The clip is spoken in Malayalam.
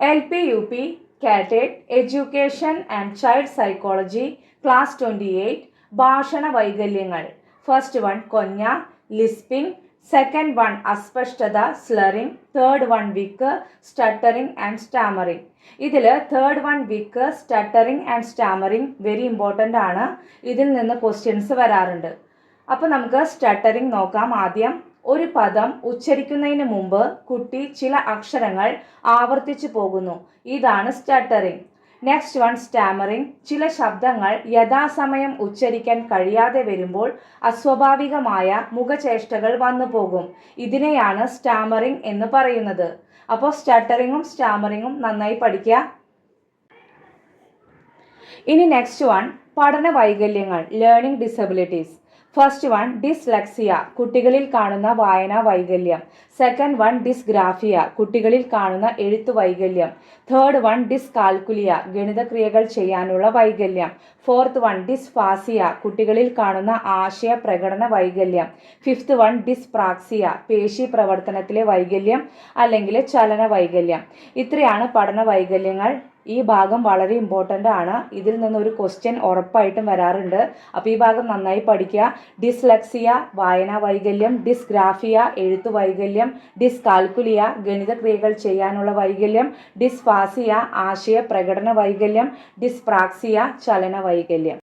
L P U P കാറ്റേറ്റ് education and child psychology class twenty eight ഭാഷണ വൈകല്യങ്ങൾ ഫസ്റ്റ് വൺ കൊഞ്ഞ ലിസ്പിംഗ് സെക്കൻഡ് വൺ അസ്പഷ്ടത സ്ലറിംഗ് തേർഡ് വൺ വിക്ക് സ്റ്റട്ടറിംഗ് ആൻഡ് സ്റ്റാമറിംഗ് ഇതിൽ third one wick stuttering and stammering very important ആണ്. ഇതിൽ നിന്ന് ക്വസ്റ്റ്യൻസ് വരാറുണ്ട്. അപ്പോൾ നമുക്ക് സ്റ്റട്ടറിംഗ് നോക്കാം ആദ്യം. ഒരു പദം ഉച്ചരിക്കുന്നതിന് മുമ്പ് കുട്ടി ചില അക്ഷരങ്ങൾ ആവർത്തിച്ചു പോകുന്നു. ഇതാണ് സ്റ്റട്ടറിംഗ് നെക്സ്റ്റ് വൺ സ്റ്റാമറിംഗ് ചില ശബ്ദങ്ങൾ യഥാസമയം ഉച്ചരിക്കാൻ കഴിയാതെ വരുമ്പോൾ അസ്വാഭാവികമായ മുഖചേഷ്ടകൾ വന്നു പോകും. ഇതിനെയാണ് സ്റ്റാമറിംഗ് എന്ന് പറയുന്നത്. അപ്പോൾ സ്റ്റട്ടറിങ്ങും സ്റ്റാമറിങ്ങും നന്നായി പഠിക്കുക ഇനി നെക്സ്റ്റ് വൺ പഠന വൈകല്യങ്ങൾ learning disabilities first one dyslexia കുട്ടികളിൽ കാണുന്ന വായനാ വൈകല്യം. സെക്കൻഡ് വൺ ഡിസ്ഗ്രാഫിയ കുട്ടികളിൽ കാണുന്ന എഴുത്തു വൈകല്യം. തേർഡ് വൺ ഡിസ്കാൽക്കുലിയ ഗണിതക്രിയകൾ ചെയ്യാനുള്ള വൈകല്യം. ഫോർത്ത് വൺ ഡിസ്ഫാസിയ കുട്ടികളിൽ കാണുന്ന ആശയ പ്രകടന വൈകല്യം. ഫിഫ്ത്ത് വൺ ഡിസ്പ്രാക്സിയ പേശി പ്രവർത്തനത്തിലെ വൈകല്യം അല്ലെങ്കിൽ ചലന വൈകല്യം. ഇത്രയാണ് പഠന വൈകല്യങ്ങൾ. ഈ ഭാഗം വളരെ ഇമ്പോർട്ടന്റ് ആണ്. ഇതിൽ നിന്ന് ഒരു ക്വസ്റ്റ്യൻ ഉറപ്പായിട്ടും വരാറുണ്ട്. അപ്പോൾ ഈ ഭാഗം നന്നായി പഠിക്കുക. ഡിസ്ലക്സിയ വായനാ വൈകല്യം ഡിസ്ഗ്രാഫിയ എഴുത്തു വൈകല്യം ഡിസ്കാൽക്കുലിയ ഗണിതക്രിയകൾ ചെയ്യാനുള്ള വൈകല്യം ഡിസ്ഫാസിയ ആശയ പ്രകടന വൈകല്യം ഡിസ്പ്രാക്സിയ ചലന വൈകല്യം.